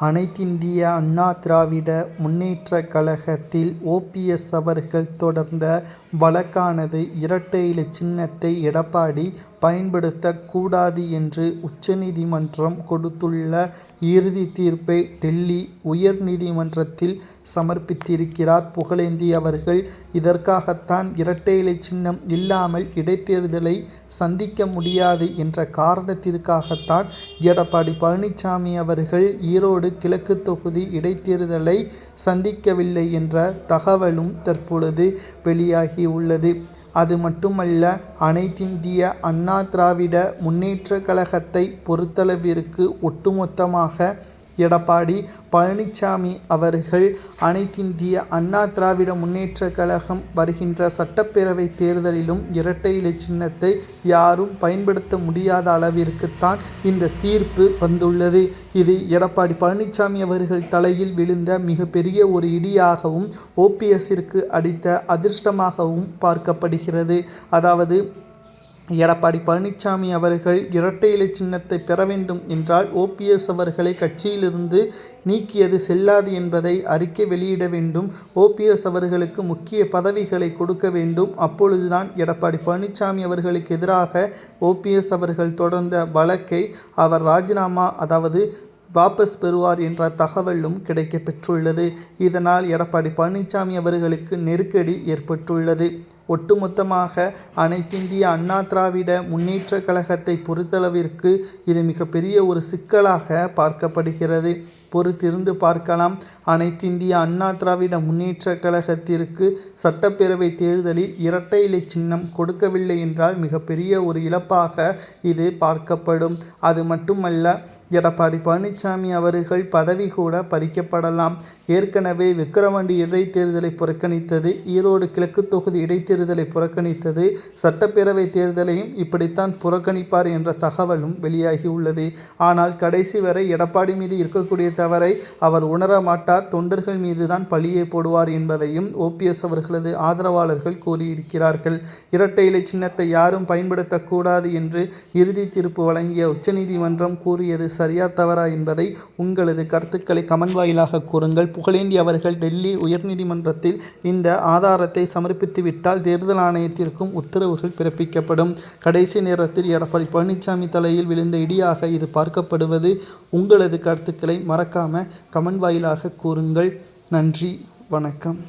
அனைத்திந்திய அண்ணா திராவிட முன்னேற்றக் கழகத்தில் ஓபிஎஸ் அவர்கள் தொடர்ந்த வழக்கானது இரட்டை இலை சின்னத்தை எடப்பாடி பயன்படுத்தக்கூடாது என்று உச்சநீதிமன்றம் கொடுத்துள்ள இறுதி தீர்ப்பை டெல்லி உயர் நீதிமன்றத்தில் சமர்ப்பித்திருக்கிறார் புகழேந்தி அவர்கள். இதற்காகத்தான் இரட்டை இலை சின்னம் இல்லாமல் இடைத்தேர்தலை சந்திக்க முடியாது என்ற காரணத்திற்காகத்தான் எடப்பாடி பழனிசாமி அவர்கள் ஈரோடு கிழக்கு தொகுதி இடைத்தேர்தலை சந்திக்கவில்லை என்ற தகவலும் தற்பொழுது வெளியாகி உள்ளது. அது மட்டுமல்ல அனைத்திந்திய அண்ணா திராவிட முன்னேற்ற கழகத்தை பொறுத்தளவிற்கு ஒட்டுமொத்தமாக எடப்பாடி பழனிசாமி அவர்கள் அனைத்திந்திய அண்ணா திராவிட முன்னேற்ற கழகம் வருகின்ற சட்டப்பேரவை தேர்தலிலும் இரட்டை இலை சின்னத்தை யாரும் பயன்படுத்த முடியாத அளவிற்குத்தான் இந்த தீர்ப்பு வந்துள்ளது. இது எடப்பாடி பழனிசாமி அவர்கள் தலையில் விழுந்த மிகப்பெரிய ஒரு இடியாகவும் ஓபிஎஸ்ஸிற்கு அடித்த அதிர்ஷ்டமாகவும் பார்க்கப்படுகிறது. அதாவது எடப்பாடி பழனிசாமி அவர்கள் இரட்டை இலை சின்னத்தை பெற வேண்டும் என்றால் ஓபிஎஸ் அவர்களை கட்சியிலிருந்து நீக்கியது செல்லாது என்பதை அறிக்கை வெளியிட வேண்டும். ஓபிஎஸ் அவர்களுக்கு முக்கிய பதவிகளை கொடுக்க வேண்டும். அப்பொழுதுதான் எடப்பாடி பழனிசாமி அவர்களுக்கு எதிராக ஓபிஎஸ் அவர்கள் தொடர்ந்த வழக்கை அவர் ராஜினாமா அதாவது வாபஸ் பெறுவார் என்ற தகவலும் கிடைக்கப்பெற்றுள்ளது இதனால் எடப்பாடி பழனிசாமி அவர்களுக்கு நெருக்கடி ஏற்பட்டுள்ளது. ஒட்டுமொத்தமாக அனைத்திந்திய அண்ணா திராவிட முன்னேற்றக் கழகத்தை பொறுத்தளவிற்கு இது மிகப்பெரிய ஒரு சிக்கலாக பார்க்கப்படுகிறது. பொறுத்திருந்து பார்க்கலாம். அனைத்திந்திய அண்ணா திராவிட முன்னேற்ற கழகத்திற்கு சட்டப்பேரவை தேர்தலில் இரட்டை இலை சின்னம் கொடுக்கவில்லை என்றால் மிகப்பெரிய ஒரு இழப்பாக இது பார்க்கப்படும். அது மட்டுமல்ல எடப்பாடி பழனிசாமி அவர்கள் பதவி கூட பறிக்கப்படலாம். ஏற்கனவே விக்கிரவாண்டி இடைத்தேர்தலை புறக்கணித்தது ஈரோடு கிழக்கு தொகுதி இடைத்தேர்தலை புறக்கணித்தது சட்டப்பேரவை தேர்தலையும் இப்படித்தான் புறக்கணிப்பார் என்ற தகவலும் வெளியாகி உள்ளது. ஆனால் கடைசி வரை எடப்பாடி மீது இருக்கக்கூடிய தவறை அவர் உணர மாட்டார். தொண்டர்கள் மீதுதான் பழியை போடுவார் என்பதையும் ஓபிஎஸ் அவர்களது ஆதரவாளர்கள் கூறியிருக்கிறார்கள். இரட்டை இலை சின்னத்தை யாரும் பயன்படுத்தக்கூடாது என்று இறுதி தீர்ப்பு வழங்கிய உச்சநீதிமன்றம் கூறியது சரியா தவறா என்பதை உங்களது கருத்துக்களை கமெண்ட் வாயிலாக கூறுங்கள். புகழேந்தி அவர்கள் டெல்லி உயர்நீதிமன்றத்தில் இந்த ஆதாரத்தை சமர்ப்பித்துவிட்டால் தேர்தல் ஆணையத்திற்கும் உத்தரவுகள் பிறப்பிக்கப்படும். கடைசி நேரத்தில் எடப்பாடி பழனிசாமி தலையில் விழுந்த இடியாக இது பார்க்கப்படுவது. உங்களது கருத்துக்களை மறக்காம கமெண்ட் வாயிலாக கூறுங்கள். நன்றி வணக்கம்.